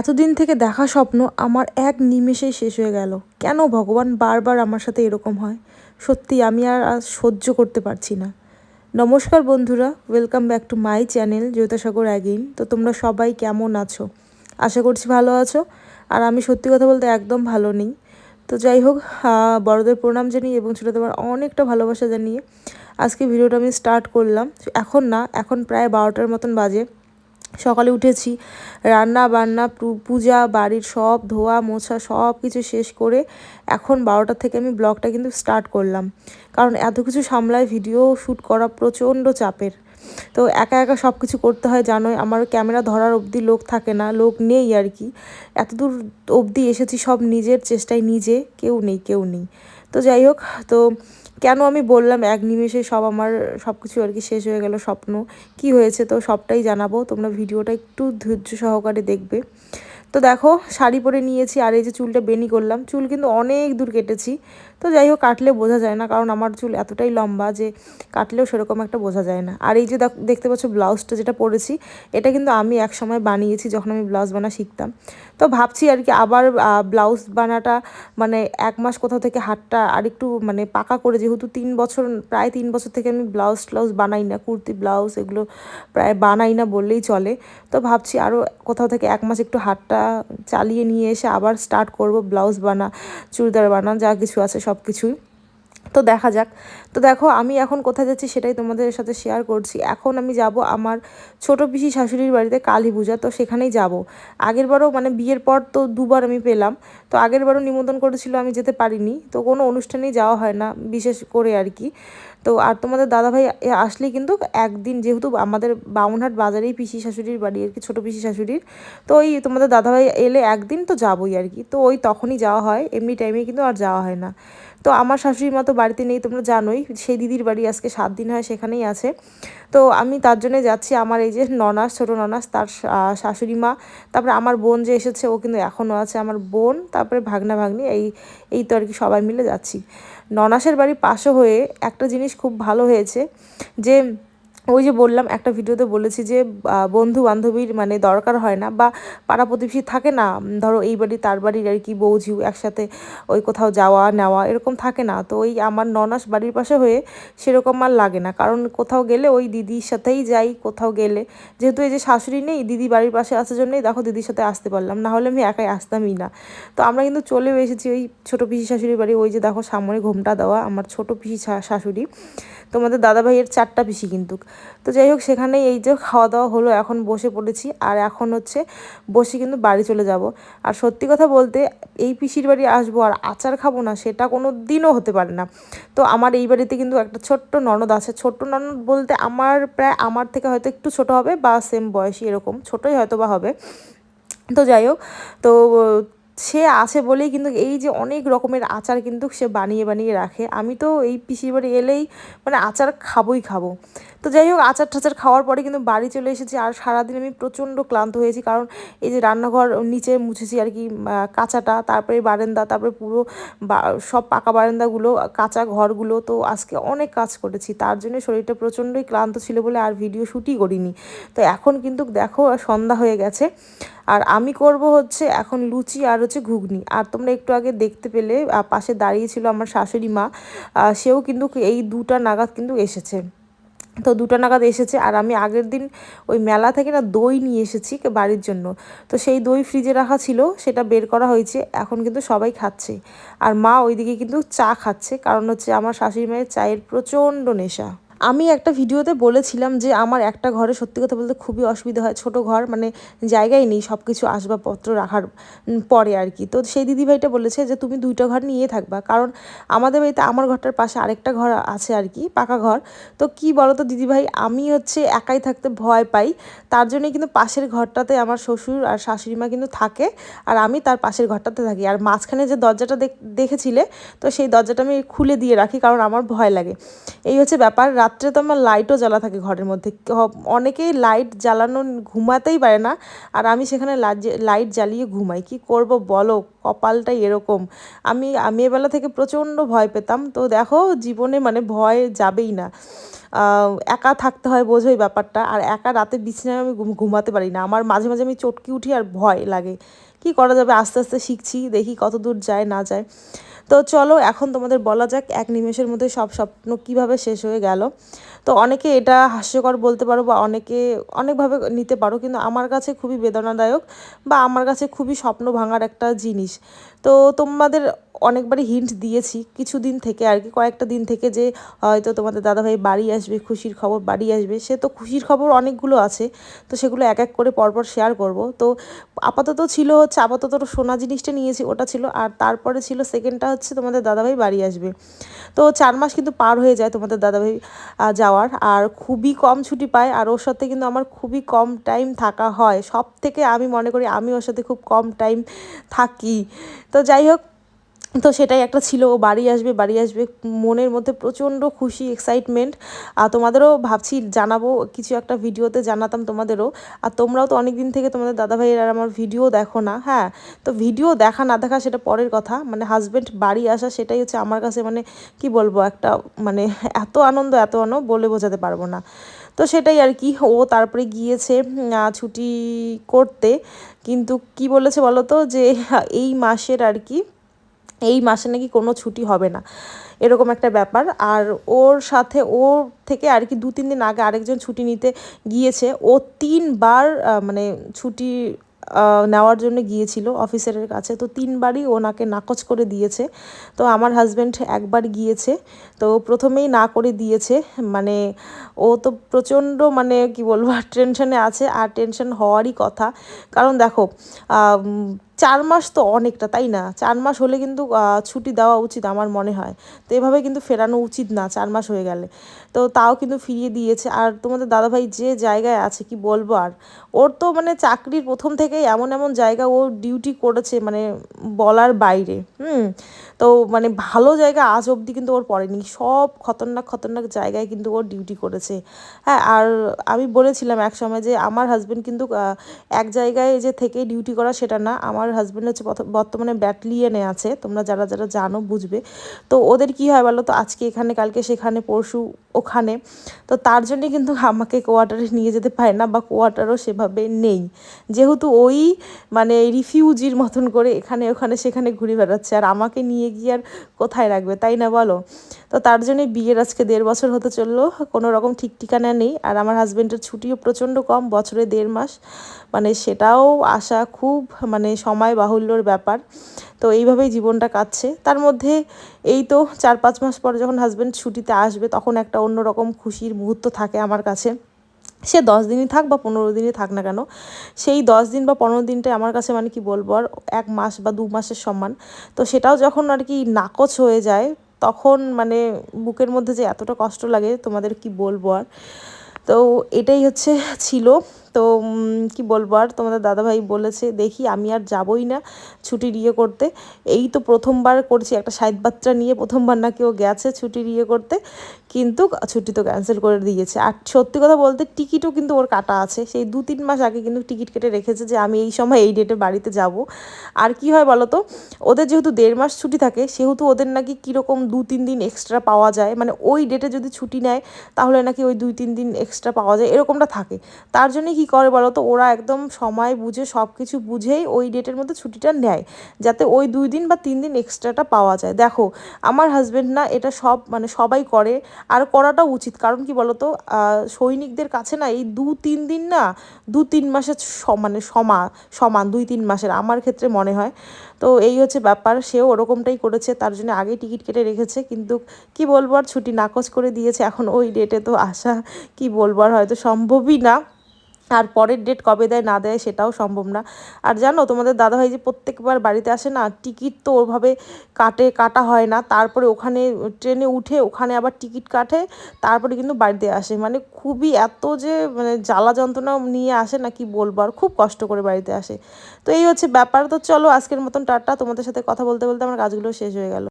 এতদিন থেকে দেখা স্বপ্ন আমার এক নিমেষেই শেষ হয়ে গেল। কেন ভগবান বারবার আমার সাথে এরকম হয়? সত্যি আমি আর সহ্য করতে পারছি না। নমস্কার বন্ধুরা welcome back to my channel Jyotasagar again তো তোমরা সবাই কেমন আছো? আশা করছি ভালো আছো। আর আমি সত্যি কথা বলতে একদম ভালো নেই। তো যাই হোক বড়দের প্রণাম জানিয়ে এবং ছোটোদের অনেকটা ভালোবাসা জানিয়ে আজকে ভিডিওটা আমি স্টার্ট করলাম। এখন না, এখন প্রায় বারোটার মতন বাজে। সকালে উঠেছি। রান্না বান্না পূজা, বাড়ির সব ধোয়া, মোছা সব কিছু শেষ করে এখন বারোটা থেকে আমি ব্লগটা কিন্তু স্টার্ট করলাম। কারণ এত কিছু সামলায় ভিডিও শ্যুট করা প্রচণ্ড চাপের। তো একা একা সব কিছু করতে হয় জানোই, আমার ক্যামেরা ধরার অবধি লোক থাকে না, লোক নেই আর কি। এতদূর অবধি এসেছি সব নিজের চেষ্টায়, নিজে, কেউ নেই কেউ নেই। তো যাই হোক, তো কেন আমি বললাম এক নিমেষে সব আমার সব কিছু আর কি শেষ হয়ে গেল স্বপ্ন। কি হয়েছে তো সবটাই জানাব, তোমরা ভিডিওটা একটু ধৈর্য সহকারে দেখবে। তো দেখো, শাড়ি পরে নিয়েছি আর এই যে চুলটা বেনি করলাম। চুল কিন্তু অনেক দূর কেটেছি। তো যাই হোক, কাটলে বোঝা যায় না, কারণ আমার চুল এতটাই লম্বা যে কাটলেও সেরকম একটা বোঝা যায় না। আর এই যে দেখ- দেখতে পাচ্ছ ব্লাউজটা যেটা পরেছি, এটা কিন্তু আমি এক সময় বানিয়েছি যখন আমি ব্লাউজ বানা শিখতাম। তো ভাবছি আর কি আবার ব্লাউজ বানাটা মানে এক মাস কোথাও থেকে হাতটা আরেকটু মানে পাকা করে, যেহেতু তিন বছর, প্রায় তিন বছর থেকে আমি ব্লাউজ ট্লাউজ বানাই না, কুর্তি, ব্লাউজ এগুলো প্রায় বানাই না বললেই চলে। তো ভাবছি আরও কোথাও থেকে এক মাস একটু হাতটা চালিয়ে নিয়ে এসে আবার স্টার্ট করব ব্লাউজ বানা, চুড়িদার বানা, যা কিছু আছে সব কিছুই তো দেখা যাক। তো দেখো, আমি এখন কোথায় যাচ্ছি সেটাই তোমাদের সাথে শেয়ার করছি। এখন আমি যাব আমার ছোট পিসি শাশুড়ির বাড়িতে কালী পূজা, তো সেখানেই যাব। আগের বারও মানে বিয়ের পর তো দুবার আমি পেলাম। তো আগের বারও নিমন্ত্রণ করেছিল আমি যেতে পারিনি। তো কোনো অনুষ্ঠানেই যাওয়া হয় না, বিশেষ করে আর কি। তো আর তোমাদের দাদাভাই এ আসলেই কিন্তু একদিন যেহেতু আমাদের বামুনহাট বাজারেই পিসি শাশুড়ির বাড়ি, আর কি ছোটো পিসি শাশুড়ির, তো ওই তোমাদের দাদাভাই এলে একদিন তো যাবোই আর কি। তো ওই তখনই যাওয়া হয়, এমনি টাইমে কিন্তু আর যাওয়া হয় না। তো আমার শাশুড়ি মা তো বাড়িতে নেই, তোমরা জানোই। সেই দিদির বাড়ি আজকে সাত দিন হয় সেখানেই আছে। তো আমি তার জন্য যাচ্ছি আমার এই যে ননাস, ছোটো ননাস, তার শাশুড়ি মা। তারপরে আমার বোন যে এসেছে, ও কিন্তু এখনও আছে আমার বোন। তারপরে ভাগনা, ভাগ্নি, এই এই তো আর কি সবাই মিলে যাচ্ছি। ননাসের বাড়ি পাশে হয়ে একটা জিনিস খুব ভালো হয়েছে যে ওই যে বললাম, একটা ভিডিওতে বলেছি যে বন্ধু বান্ধবীর মানে দরকার হয় না বা পাড়া প্রতিবেশী থাকে না ধরো এই বাড়ি তার বাড়ির আর কি বৌঝিউ একসাথে ওই কোথাও যাওয়া নেওয়া এরকম থাকে না। তো ওই আমার ননাস বাড়ির পাশে হয়ে সেরকম আর লাগে না। কারণ কোথাও গেলে ওই দিদির সাথেই যাই, কোথাও গেলে। যেহেতু এই যে শাশুড়ি নেই, দিদি বাড়ির পাশে আসার জন্যই দেখো দিদির সাথে আসতে পারলাম, না হলে আমি একাই আসতামই না। তো আমরা কিন্তু চলেও এসেছি ওই ছোটো পিসি শাশুড়ির বাড়ি, ওই যে দেখো সামনে ঘোমটা দেওয়া, আমার ছোটো পিসি শাশুড়ি। তোমাদের দাদাভাইয়ের চারটা পিসি কিন্তু। তো যাই হোক সেখানে এই যে খাওয়া দাওয়া হলো, এখন বসে পড়েছি। আর এখন হচ্ছে বসে কিন্তু বাড়ি চলে যাব। আর সত্যি কথা বলতে, এই পিসির বাড়ি আসব আর আচার খাব না, সেটা কোনো দিনও হতে পারে না। তো আমার এই বাড়িতে কিন্তু একটা ছোট্ট ননদ আছে। ছোট্ট ননদ বলতে আমার প্রায় আমার থেকে হয়তো একটু ছোট হবে বা সেম বয়সী এরকম, ছোটোই হয়তো বা হবে। তো যাই হোক, তো সে আছে বলেই কিন্তু এই যে অনেক রকমের আচার কিন্তু সে বানিয়ে বানিয়ে রাখে। আমি তো এই পিসির বাড়ি এলেই মানে আচার খাবোই খাব। তো যাই হোক, আচার টাচার খাওয়ার পরে কিন্তু বাড়ি চলে এসেছি আর সারাদিন আমি প্রচণ্ড ক্লান্ত হয়েছি কারণ এই যে রান্নাঘর নিচে মুছেছি আর কি কাঁচাটা, তারপরে বারান্দা, তারপরে পুরো সব পাকা বারান্দাগুলো, কাঁচা ঘরগুলো। তো আজকে অনেক কাজ করেছি, তার জন্য শরীরটা প্রচণ্ডই ক্লান্ত ছিল বলে আর ভিডিও শ্যুটই করিনি। তো এখন কিন্তু দেখো সন্ধ্যা হয়ে গেছে। আর আমি করব হচ্ছে এখন লুচি আর হচ্ছে ঘুগনি। আর তোমরা একটু আগে দেখতে পেলে পাশে দাঁড়িয়ে ছিল আমার শাশুড়ি মা সেও কিন্তু এই দুটা নাগাদ কিন্তু এসেছে। তো দুটো নাগাদ এসেছে, আর আমি আগের দিন ওই মেলা থেকে না দই নিয়ে এসেছি বাড়ির জন্য। তো সেই দই ফ্রিজে রাখা ছিল, সেটা বের করা হয়েছে, এখন কিন্তু সবাই খাচ্ছে। আর মা ওইদিকে কিন্তু চা খাচ্ছে, কারণ হচ্ছে আমার শাশুড়ি মায়ের চায়ের প্রচণ্ড নেশা। আমি একটা ভিডিওতে বলেছিলাম যে আমার একটা ঘরে সত্যি কথা বলতে খুবই অসুবিধা হয়। ছোট ঘর মানে জায়গায় নেই সব কিছু আসবাবপত্র রাখার পরে আর কি। তো সেই দিদিভাইটা বলেছে যে তুমি দুইটা ঘর নিয়ে থাকবা। কারণ আমাদের বাড়িতে আমার ঘরটার পাশে আরেকটা ঘর আছে আর কি, পাকা ঘর। তো কি বলো তো দিদিভাই, আমি হচ্ছে একাই থাকতে ভয় পাই। তার জন্য কিন্তু পাশের ঘরটাতে আমার শ্বশুর আর শাশুড়িমা কিন্তু থাকে আর আমি তার পাশের ঘরটাতে থাকি। আর মাঝখানে যে দরজাটা দেখ- দেখেছিলে, তো সেই দরজাটা আমি খুলে দিয়ে রাখি কারণ আমার ভয় লাগে। এই হচ্ছে ব্যাপার। রাত রাত্রে তো আমার লাইটও জ্বালা থাকে ঘরের মধ্যে। অনেকেই লাইট জ্বালানো ঘুমাতেই পারে না, আর আমি সেখানে লাইট জ্বালিয়ে ঘুমাই। কি করব বলো? কপালটাই এরকম। আমি আমি এবেলা থেকে প্রচণ্ড ভয় পেতাম। তো দেখো, জীবনে মানে ভয় যাবেই না। একা থাকতে হয় বোঝোই ব্যাপারটা। আর একা রাতে বিছানায় আমি ঘুমাতে পারি না। আমার মাঝে মাঝে আমি চটকি উঠি আর ভয় লাগে। কি করা যাবে? আস্তে আস্তে শিখছি, দেখি কত দূর যায়, না যায়। তো চলো, এখন তোমাদের বলা যাক, এক নিমেষের মধ্যে সব স্বপ্ন কীভাবে শেষ হয়ে গেল। তো অনেকে এটা হাস্যকর বলতে পারো বা অনেকে অনেকভাবে নিতে পারো, কিন্তু আমার কাছে খুবই বেদনাদায়ক বা আমার কাছে খুবই স্বপ্ন ভাঙার একটা জিনিস। তো তোমাদের অনেকবারই হিন্ট দিয়েছি কিছুদিন থেকে আর কি, কয়েকটা দিন থেকে যে হয়তো তোমাদের দাদাভাই বাড়ি আসবে, খুশির খবর বাড়ি আসবে, সে তো খুশির খবর অনেকগুলো আছে, তো সেগুলো এক এক করে পরপর শেয়ার করব। তো আপাতত ছিল হচ্ছে, আপাতত সোনা জিনিসটা নিয়েছি, ওটা ছিল, আর তারপরে ছিল সেকেন্ডটা হচ্ছে তোমাদের দাদাভাই বাড়ি আসবে। তো চার মাস কিন্তু পার হয়ে যায় তোমাদের দাদাভাই যাওয়ার আর খুবই কম ছুটি পায়, আর ওর সাথে কিন্তু আমার খুবই কম টাইম থাকা হয়। সব থেকে আমি মনে করি আমি ওর সাথে খুব কম টাইম থাকি। তো যাই হোক তো সেটাই একটা ছিল, ও বাড়ি আসবে বাড়ি আসবে, মনের মধ্যে প্রচণ্ড খুশি এক্সাইটমেন্ট আর তোমাদেরও ভাবছি জানাব, কিছু একটা ভিডিওতে জানাতাম তোমাদেরও। আর তোমরাও তো অনেক দিন থেকে তোমাদের দাদাভাইয়ের আর আমার ভিডিও দেখো না হ্যাঁ? তো ভিডিও দেখা না দেখা সেটা পরের কথা মানে হাজব্যান্ড বাড়ি আসা সেটাই হচ্ছে আমার কাছে মানে কি বলব, একটা মানে এত আনন্দ এত আনন্দ বলে বোঝাতে পারব না। তো সেটাই আর কি, ও তারপরে গিয়েছে ছুটি করতে, কিন্তু কি বলেছে বলো তো যে, এই মাসের আর কি এই মাসে নাকি কোনো ছুটি হবে না। এরকম একটা ব্যাপার। আর ওর সাথে ওর থেকে আর কি দু তিন দিন আগে আরেকজন ছুটি নিতে গিয়েছে। ও তিনবার মানে ছুটি নেওয়ার জন্য গিয়েছিল অফিসারের কাছে। তো তিনবারই ওনাকে নাকচ করে দিয়েছে। তো আমার হাজব্যান্ড একবার গিয়েছে। তো প্রথমেই না করে দিয়েছে। মানে ও তো প্রচণ্ড মানে কি বলব টেনশনে আছে। আর টেনশন হওয়ারই কথা। কারণ দেখো চার মাস তো অনেকটা, তাই না? চার মাস হলে কিন্তু ছুটি দেওয়া উচিত আমার মনে হয়। তো এভাবে কিন্তু ফেরানো উচিত না, চার মাস হয়ে গেলে। তো তাও কিন্তু ফিরিয়ে দিয়েছে। আর তোমাদের দাদাভাই যে জায়গায় আছে, কি বলব আর? ওর তো মানে চাকরির প্রথম থেকেই এমন এমন জায়গা ও ডিউটি করেছে মানে বলার বাইরে, হুম? তো মানে ভালো জায়গা আজ অবধি কিন্তু ওর পড়েনি। সব খতরনাক খতরনাক জায়গায় কিন্তু ওর ডিউটি করেছে। হ্যাঁ আর আমি বলেছিলাম এক সময় যে, আমার হাজব্যান্ড কিন্তু এক জায়গায় যে থেকে ডিউটি করা সেটা না, আমার হাজব্যান্ড হচ্ছে বর্তমানে ব্যাটলিয়নে আছে, তোমরা যারা যারা জানো বুঝবে। তো ওদের কি হয় বলো তো আজকে এখানে, কালকে সেখানে, পরশু ওখানে। তো তার জন্যে কিন্তু আমাকে কোয়ার্টারে নিয়ে যেতে পারে না বা কোয়ার্টারও সেভাবে নেই। যেহেতু ওই মানে রিফিউজির মতন করে এখানে, ওখানে, সেখানে ঘুরে বেড়াচ্ছে। আর আমাকে নিয়ে গিয়ে আর কোথায় রাখবে, তাই না বলো? তো তার জন্যই বিয়ের আজকে দেড় বছর হতে চলল, কোনো রকম ঠিক ঠিকানা নেই। আর আমার হাজব্যান্ডের ছুটিও প্রচণ্ড কম, বছরে দেড় মাস। মানে সেটাও আসা খুব মানে সময় বাহুল্যর ব্যাপার। তো এইভাবেই জীবনটা কাটছে। তার মধ্যে এই তো চার পাঁচ মাস পর যখন হাজব্যান্ড ছুটিতে আসবে, তখন একটা অন্যরকম খুশির মুহূর্ত থাকে আমার কাছে। সে দশ দিনই থাক বা পনেরো দিনই থাক না কেন, সেই দশ দিন বা পনেরো দিনটাই আমার কাছে মানে কি বলব, আর এক মাস বা দু মাসের সমান। তো সেটাও যখন আর কি নাকচ হয়ে যায়, তখন মানে বুকের মধ্যে যে এতটা কষ্ট লাগে, তোমাদের কি বলব আর? তো এটাই হচ্ছে ছিল। তো কি বলব আর? তোমাদের দাদাভাই বলেছে, দেখি আমি আর যাবই না ছুটির ইয়ে করতে। এই তো প্রথমবার করছি একটা সাইড বাচ্চা নিয়ে, প্রথমবার নাকি ও গেছে ছুটির ইয়ে করতে, কিন্তু ছুটি তো ক্যান্সেল করে দিয়েছে। আর সত্যি কথা বলতে, টিকিটও কিন্তু ওর কাটা আছে। সেই দু তিন মাস আগে কিন্তু টিকিট কেটে রেখেছে যে, আমি এই সময় এই ডেটে বাড়িতে যাব। আর কি হয় বলো তো ওদের যেহেতু দেড় মাস ছুটি থাকে, সেহেতু ওদের নাকি কীরকম দু তিন দিন এক্সট্রা পাওয়া যায়। মানে ওই ডেটে যদি ছুটি নেয়, তাহলে নাকি ওই দুই তিন দিন এক্সট্রা পাওয়া যায়, এরকমটা থাকে। তার জন্যই কী করে বলো তো? ওরা একদম সময় বুঝে সব কিছু বুঝেই ওই ডেটের মধ্যে ছুটিটা নেয়। যাতে ওই দুই দিন বা তিন দিন এক্সট্রাটা পাওয়া যায়। দেখো, আমার হাজব্যান্ড না এটা সব মানে সবাই করে, আর করাটা উচিত। কারণ কি বলতো সৈনিকদের কাছে না এই দু তিন দিন না দু তিন মাসের মানে সমা, সমান, দুই তিন মাসের, আমার ক্ষেত্রে মনে হয়। তো এই হচ্ছে ব্যাপার, সেও ওরকমটাই করেছে, তার জন্য আগেই টিকিট কেটে রেখেছে। কিন্তু কি বলব আর, ছুটি নাকচ করে দিয়েছে। এখন ওই ডেটে তো আসা, কি বলব আর, হয়তো সম্ভবই না। আর পরের ডেট কবে দেয় না দেয় সেটাও সম্ভব না। আর জানো, তোমাদের দাদাভাই যে প্রত্যেকবার বাড়িতে আসে না টিকিট তো ওভাবে কাটে, কাটা হয় না। তারপরে ওখানে ট্রেনে উঠে ওখানে আবার টিকিট কাটে, তারপরে কিন্তু বাড়িতে আসে। মানে খুবই এত যে মানে জ্বালা যন্ত্রণা নিয়ে আসে না, কি বলব? আর খুব কষ্ট করে বাড়িতে আসে। তো এই হচ্ছে ব্যাপার। তো চলো আজকের মতন টাটা। তোমাদের সাথে কথা বলতে বলতে আমার কাজগুলো শেষ হয়ে গেল।